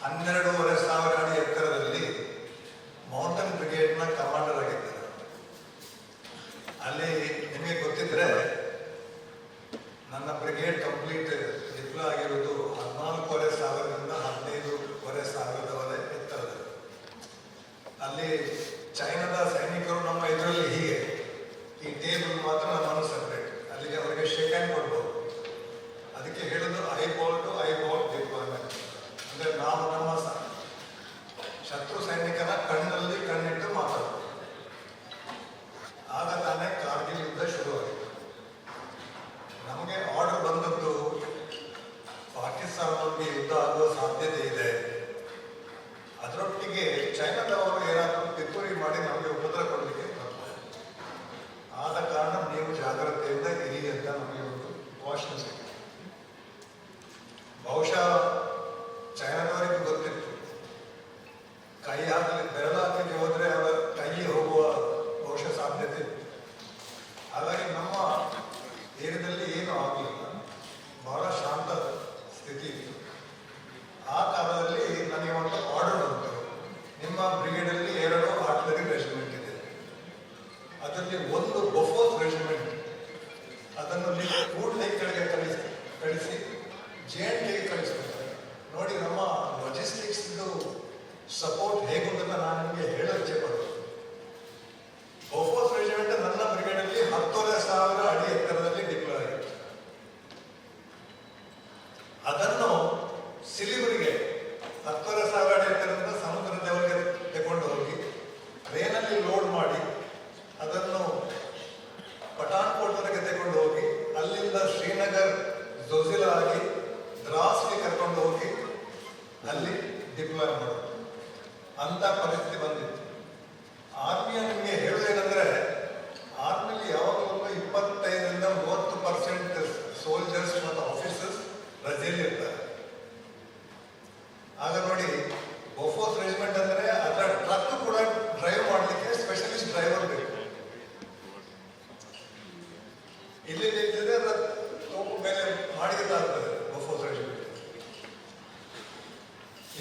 అందరూ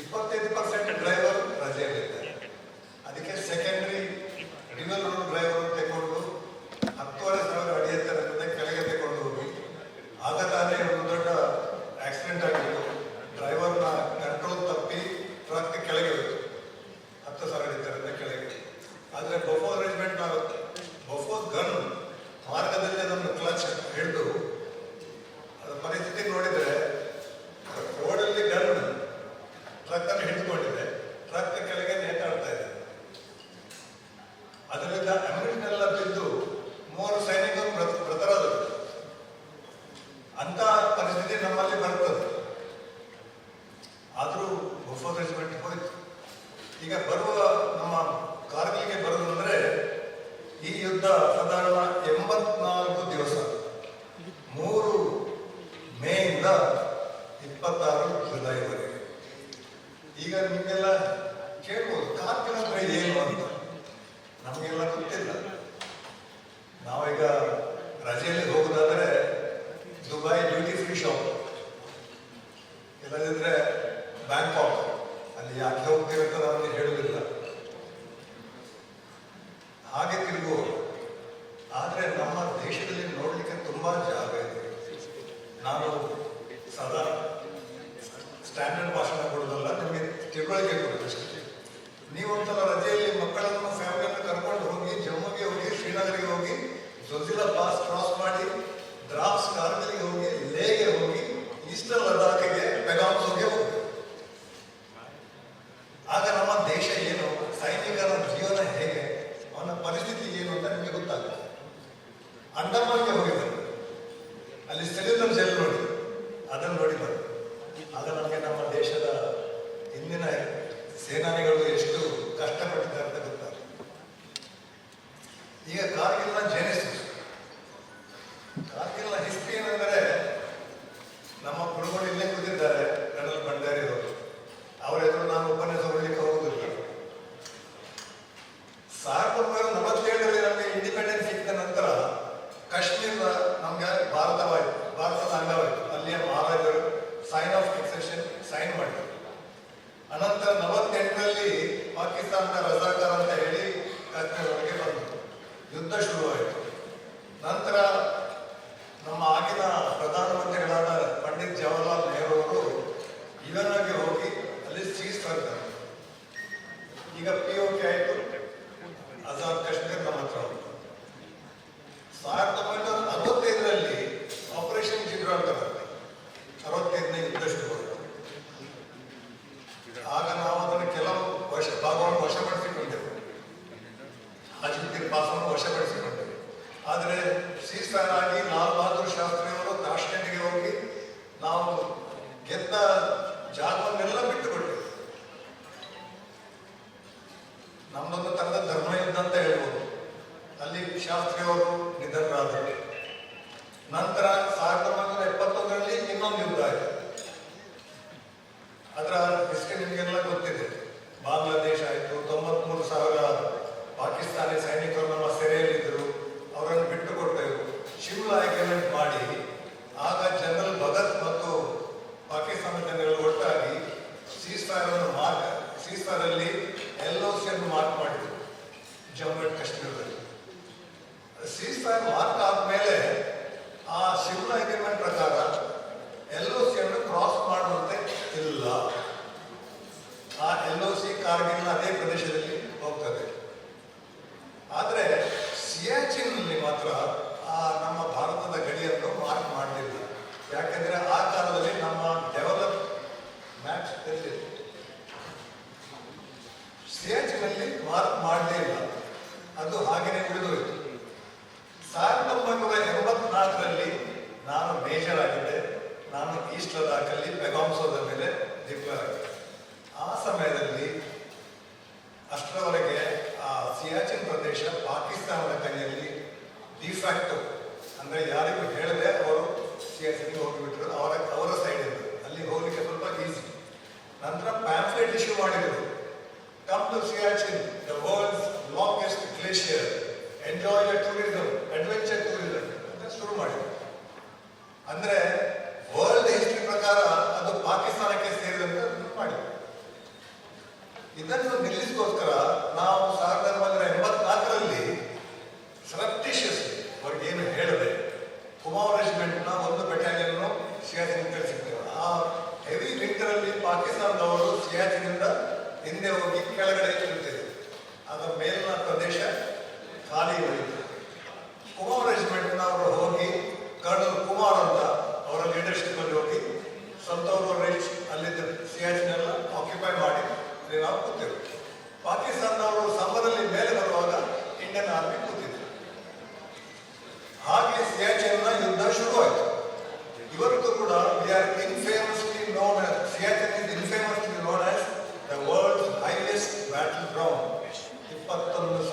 ಇಪ್ಪತ್ತೈದು percent driver ರಜೆಯಲ್ಲಿದ್ದಾರೆ ಅದಕ್ಕೆ ಸೆಕೆಂಡ್ರಿ ರಿವಲ್ ರೋಡ್ ಡ್ರೈವರ್ ಸಾಧಾರಣ ಎಂಬತ್ನಾಲ್ಕು ದಿವಸ. ಮೂರು ಮೇಯಿಂದ ಇಪ್ಪತ್ತಾರು ಜುಲೈವರೆಗೆ. ಈಗ ನಿಮ್ಮೆಲ್ಲ ಕೇಳ್ಬೋದು ಕಾರ್ಗಿಲ್ ಅಂದ್ರೆ ಏನು ಅಂತ. ನಮಗೆಲ್ಲ ಗೊತ್ತಿಲ್ಲ. ನಾವೀಗ ರಜೆಯಲ್ಲಿ ಹೋಗೋದಾದ್ರೆ ದುಬೈ ಡ್ಯೂಟಿ ಫ್ರೀ ಶಾಪ್ ಇಲ್ಲದಿದ್ರೆ ಬ್ಯಾಂಕಾಕ್ ಅಲ್ಲಿ ಯಾಕೆ ಹೋಗ್ತೀವಿ ಅಂತ ನಮಗೆ ಹೇಳುವುದಿಲ್ಲ ಅಂತ ಹೇಳ್ಬೋದು. ಅಲ್ಲಿ ಶಾಸ್ತ್ರಿಯವರು ನಿಧನರಾದರು. ನಂತರ ಸಾವಿರದ ಒಂಬೈನೂರ ಎಪ್ಪತ್ತೊಂದರಲ್ಲಿ ಇನ್ನೊಂದು ಯುದ್ಧ ಆಯಿತು. ಅದರ ಹಿಸ್ಟ್ರಿ ನಿಮಗೆಲ್ಲ ಗೊತ್ತಿದೆ. ಬಾಂಗ್ಲಾದೇಶ ಆಯಿತು, ತೊಂಬತ್ಮೂರು ಸಾವಿರ ಪಾಕಿಸ್ತಾನಿ ಸೈನಿಕರು ನಮ್ಮ ಸೆರೆಯಲ್ಲಿದ್ದರು. ಅವರನ್ನು ಬಿಟ್ಟು ಕೊಟ್ಟೆವು ಶಿವ ಅಗ್ರಿಮೆಂಟ್ ಮಾಡಿ, ಆಗ ಜನರಲ್ ಭಗತ್ ಮತ್ತು ಪಾಕಿಸ್ತಾನ ಜನರಲ್ ಒಟ್ಟಾಗಿ ಸೀಸ್ಫೈರ್ ಅನ್ನು ಮಾರ್ಕ್ ಸೀಸ್ಫೈರ್ ಅಲ್ಲಿ ಎಲ್ ಓ ಸಿ ಮಾರ್ಕ್ ಮಾಡಿದ್ರು. ಜಮ್ಮು ಆ್ಯಂಡ್ ಕಾಶ್ಮೀರದಲ್ಲಿ ಸೀಸ್ ಫೈರ್ ಮಾರ್ಕ್ ಆದಮೇಲೆ ಆ ಸಿವಿಲ್ ಅಗ್ರಿಮೆಂಟ್ ಪ್ರಕಾರ ಸಿಯಾಚಿನ್ ಪ್ರದೇಶ ಪಾಕಿಸ್ತಾನದ ಕೈಯಲ್ಲಿ ಡಿಫ್ಯಾಕ್ಟು ಅಂದರೆ ಯಾರಿಗೂ ಹೇಳದೆ ಅವರು ಸಿಯಾಚಿನ್ಗೆ ಹೋಗಿಬಿಟ್ಟಿರೋದು ಅವರ ಅವರ ಸೈಡ್ ಸೈಡಿಂದ ಅಲ್ಲಿ ಹೋಗಲಿಕ್ಕೆ ಸ್ವಲ್ಪ ಈಸಿ ನಂತರ ಪ್ಯಾಂಪ್ಲೆಟ್ ಇಶ್ಯೂ ಮಾಡಿದರು. Come to Siachen the world's longest glacier enjoy tourism adventure tourism ಅಂತ ಶುರು ಮಾಡಿದ್ರು. ಅಂದ್ರೆ ವರ್ಲ್ಡ್ ಹಿಸ್ಟ್ರಿ ಪ್ರಕಾರ ಅದು ಪಾಕಿಸ್ತಾನಕ್ಕೆ ಸೇರಿದಂತೆ ಮಾಡಿ ಇದನ್ನು ನಿಲ್ಲಿಸೋಸ್ಕರ ಸ್ಟೇಜ್ನಿಂದ ಹಿಂದೆ ಹೋಗಿ ಕೆಳಗಡೆ ಇರುತ್ತದೆ ಅದರ ಮೇಲಿನ ಪ್ರದೇಶ ಖಾಲಿ impactando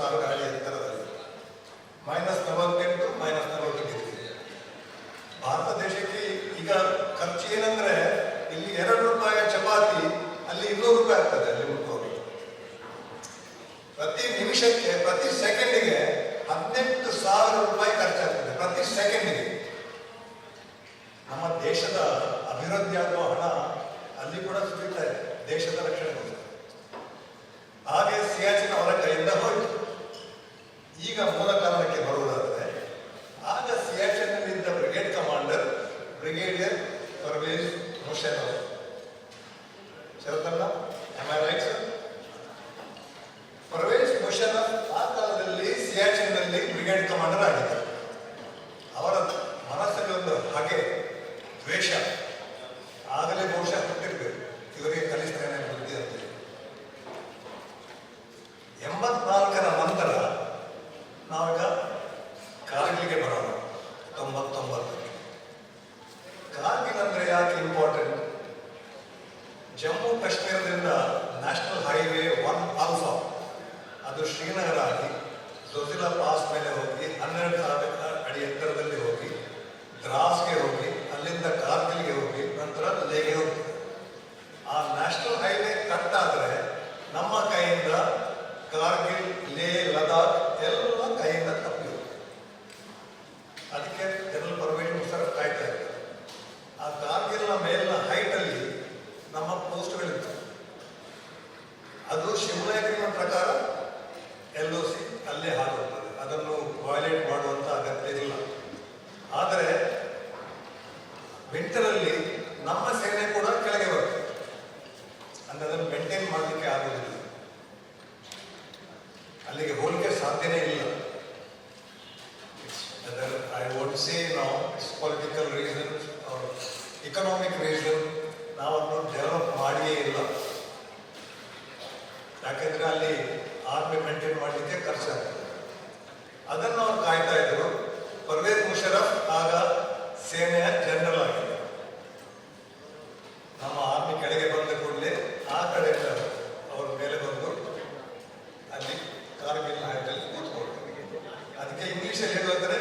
ಹಾಗೆ ದ್ವೇಷ. ಆಗಲೇ ಬಹುಶಃ ಹುಟ್ಟಿರ್ಬೇಕು ಇವರಿಗೆ ಕಲಿಸ್ತಾನೆ ಬುದ್ಧಿ ಅಂತೇಳಿ ಎಂಬತ್ನಾಲ್ಕರ ನಂತರ ನಾವೀಗ ಕಾರ್ಗಿಲ್ಗೆ ಬರೋಣ. ತೊಂಬತ್ತೊಂಬತ್ತಕ್ಕೆ ಕಾರ್ಗಿಲ್ ಅಂದ್ರೆ ಯಾಕೆ ಇಂಪಾರ್ಟೆಂಟ್ ಜಮ್ಮು ಕಾಶ್ಮೀರದಿಂದ ನ್ಯಾಷನಲ್ ಹೈವೇ ಒನ್ ಆಲ್ಫಾ ಅದು ಶ್ರೀನಗರ ಆಗಿ ಜೊಜಿಲಾ ಪಾಸ್ ಮೇಲೆ ಹೋಗಿ ಹನ್ನೆರಡು ಸಾವಿರ ಅಡಿ ಎತ್ತರದಲ್ಲಿ ಹೋಗಿ ದ್ರಾಸ್ಗೆ ಹೋಗಿ ಅಲ್ಲಿಂದ ಕಾರ್ಗಿಲ್ಗೆ ಹೋಗಿ ನಂತರ ಲೇಗೆ ಹೋಗಿ ಆ ನ್ಯಾಷನಲ್ ಹೈವೇ ಕಟ್ ಆದ್ರೆ ನಮ್ಮ ಕೈಯಿಂದ ಕಾರ್ಗಿಲ್ ಲೇ ಲದಾಖ್ ಎಲ್ಲ ಕೈಯಿಂದ ತಪ್ಪಿ ಹೋಗುತ್ತೆ. ಅದಕ್ಕೆ ಜನರಲ್ ಪರ್ವೇಜ್ ಮುಷರಫ್ ಕಾಯ್ತಾ ಇದ್ದಾರೆ ಆ ಕಾರ್ಗಿಲ್ನ ಮೇಲಿನ ಹೈಟ್ ಅಲ್ಲಿ ನಮ್ಮ ಪೋಸ್ಟ್ಗಳಿತ್ತು ಅದು ಶಿಮ್ಲಾ ಅಗ್ರಿಮೆಂಟ್ ಪ್ರಕಾರ ಎಲ್ ಒ ಸಿ ಅಲ್ಲೇ ಹಾಕುತ್ತದೆ ಅದನ್ನು ವಯಲೇಟ್ ಮಾಡುವಂತ ಅಗತ್ಯ ಇಲ್ಲ ಆದರೆ ವಿಂಟರಲ್ಲಿ ನಮ್ಮ ಸೇನೆ ಕೂಡ ಕೆಳಗೆ ಬರುತ್ತೆ ಅಂದ್ರೆ ಅದನ್ನು ಮೇಂಟೈನ್ ಮಾಡಲಿಕ್ಕೆ ಆಗುವುದಿಲ್ಲ ಅಲ್ಲಿಗೆ ಹೋಲಿಕೆ ಸಾಧ್ಯನೇ ಇಲ್ಲ ಐ ವೋಟ್ ಸೇ ನಾವು ಪೊಲಿಟಿಕಲ್ ರೀಸನ್ ಇಕನಾಮಿಕ್ ರೀಸನ್ ನಾವು ಅದನ್ನು ಡೆವಲಪ್ ಮಾಡಿಯೇ ಇಲ್ಲ. ಯಾಕೆಂದರೆ ಅಲ್ಲಿ ಆರ್ಮಿ ಮೇಂಟೈನ್ ಮಾಡಲಿಕ್ಕೆ ಖರ್ಚಾಗ್ತದೆ ಅದನ್ನು ಅವ್ರು ಕಾಯ್ತಾ ಇದ್ರು. ಪರ್ವೇಜ್ ಮುಷರಫ್ ಆಗ ಸೇನೆಯ ಜನರಲ್ ಆಗಿದೆ ನಮ್ಮ ಆರ್ಮಿ ಕೆಳಗೆ ಬಂದ ಕೂಡಲೇ ಆ ಕಡೆ ಅವ್ರ ಮೇಲೆ ಬಂದು ಅಲ್ಲಿ ಕಾರ್ಗಿಲ್ ಹೈಟಲ್ಲಿ ಕೂತ್ಕೊಂಡು ಅದಕ್ಕೆ ಇಂಗ್ಲೀಷಲ್ಲಿ ಹೇಳುವಂದ್ರೆ